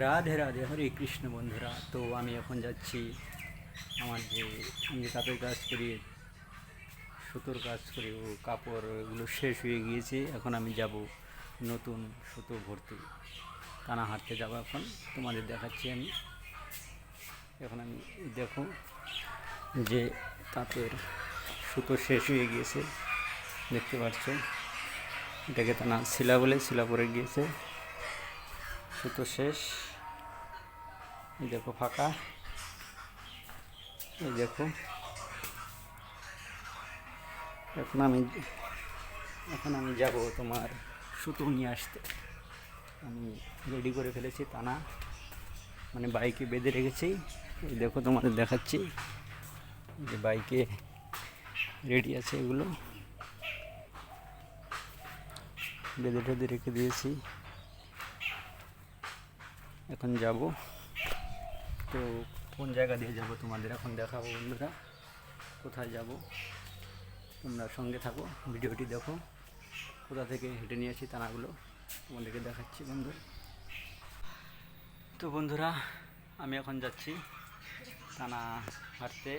রাধে রাধে, হরে কৃষ্ণ বন্ধুরা। তো আমি এখন যাচ্ছি আমার যে আমি তাঁতের কাজ করি, সুতোর কাজ করি, ও কাপড় এগুলো শেষ হয়ে গিয়েছে। এখন আমি যাব নতুন সুতো ভর্তি। টানা হাঁটতে যাব এখন, তোমাদের দেখাচ্ছি আমি। এখন আমি দেখো যে তাঁতের সুতো শেষ হয়ে গিয়েছে। দেখতে পাচ্ছ, এটাকে টানা শিলা বলে, শিলা পরে গিয়েছে। সুতো শেষ। এই দেখো ফাঁকা। এই দেখো। এখন আমি এখন আমি যাব তোমার সুতো নিয়ে আসতে। আমি রেডি করে ফেলেছি টানা। মানে বাইকে বেঁধে রেখেছি। এই দেখো তোমাদের দেখাচ্ছি যে বাইকে রেডি আছে এগুলো। বেঁধে টেঁধে রেখে দিয়েছি। এখন যাব। তো কোন জায়গা দিয়ে যাব তোমাদের? এখন দেখাবো বন্ধুরা, কোথায় যাব? তোমরা সঙ্গে থাকো, ভিডিওটি দেখো। কোথা থেকে হেঁটে নিয়ে আসি তানাগুলো তোমাদেরকে দেখাচ্ছি বন্ধু। তো বন্ধুরা, আমি এখন যাচ্ছি টানা হাঁটতে।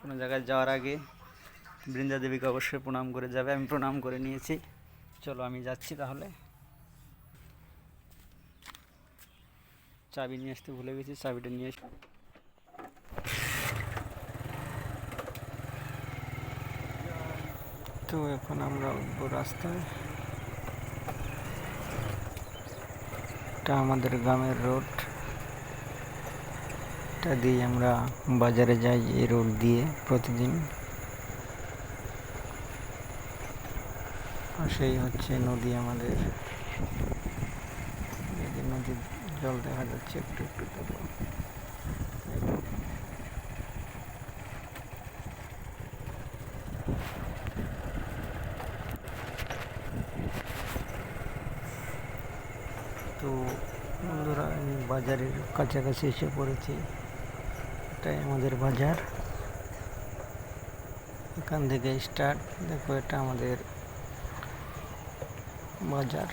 কোনো জায়গায় যাওয়ার আগে বৃন্দা দেবীকে অবশ্যই প্রণাম করে যাবে, আমি প্রণাম করে নিয়েছি। চলো আমি যাচ্ছি তাহলে। চাবি নিয়ে আসতে ভুলে গেছি, চাবিটা নিয়ে এস তো এখন আমরা উঠবো রাস্তায়। এটা আমাদের গ্রামের রোড। এটা দিয়ে আমরা বাজারে যাই এই রোড দিয়ে প্রতিদিন। পাশেই হচ্ছে নদী আমাদের। জল দেখা যাচ্ছে একটু একটু তো বন্ধুরা, আমি বাজারের কাছাকাছি এসে পড়েছি। এটাই আমাদের বাজার। এখান থেকে স্টার্ট দেখো এটা আমাদের বাজার।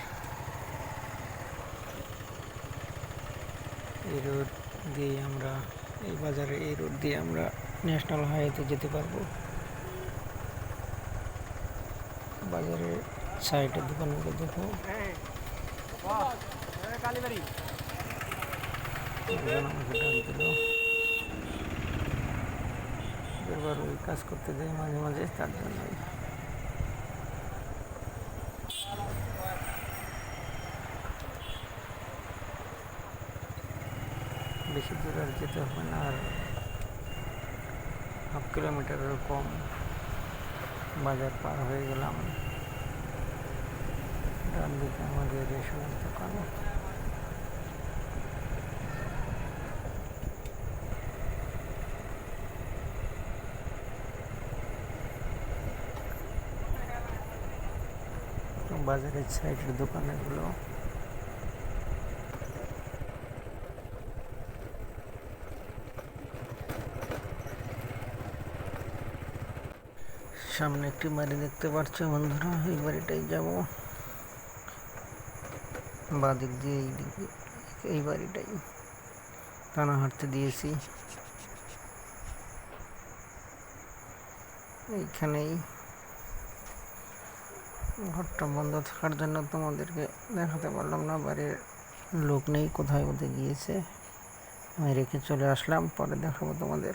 এই রোড দিয়ে আমরা, এই বাজারে এই রোড দিয়ে আমরা ন্যাশনাল হাইওয়েতে যেতে পারব। বাজারের সাইডের দোকানগুলো দেখো। কাজ করতে যাই মাঝে মাঝে, তার জন্যই। বেশি দূর আর যেতে হবে না আর হাফ কিলোমিটারের কম বাজার পার হয়ে গেলাম ডান দিকে আমাদের রেশনের দোকান বাজারের সাইডের দোকানগুলো সামনে একটি বাড়ি দেখতে পাচ্ছ বন্ধুরা। এই বাড়িটাই যাব। বাদিক দিয়ে এই দিকে, এই বাড়িটাই। টানা হাঁটতে দিয়েছি। এইখানেই। ঘরটা বন্ধ থাকার জন্য তোমাদেরকে দেখাতে পারলাম না, বাড়ির লোক নেই, কোথায় কোথায় গিয়েছে। আমি রেখে চলে আসলাম, পরে দেখাবো তোমাদের।